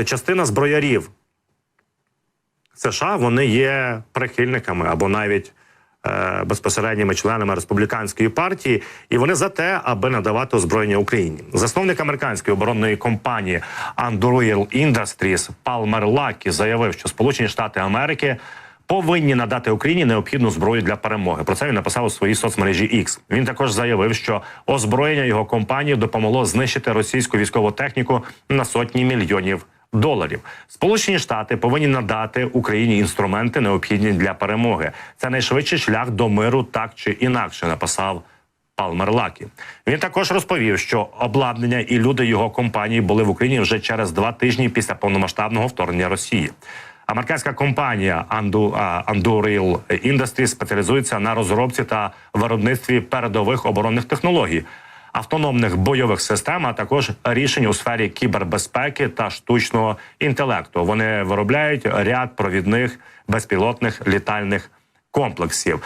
мовити, частина зброярів США вони є прихильниками або навіть е, безпосередніми членами республіканської партії, і вони за те, аби надавати озброєння Україні. Засновник американської оборонної компанії Anduril Industries Палмер Лакі заявив, що Сполучені Штати Америки. Повинні надати Україні необхідну зброю для перемоги. Про це він написав у своїй соцмережі X. Він також заявив, що озброєння його компанії допомогло знищити російську військову техніку на сотні мільйонів доларів. Сполучені Штати повинні надати Україні інструменти, необхідні для перемоги. Це найшвидший шлях до миру, так чи інакше, написав. Палмер Лакі. Він також розповів, що обладнання і люди його компанії були в Україні вже через два тижні після повномасштабного вторгнення Росії. Американська компанія Anduril Industries спеціалізується на розробці та виробництві передових оборонних технологій, автономних бойових систем, а також рішень у сфері кібербезпеки та штучного інтелекту. Вони виробляють ряд провідних безпілотних літальних комплексів.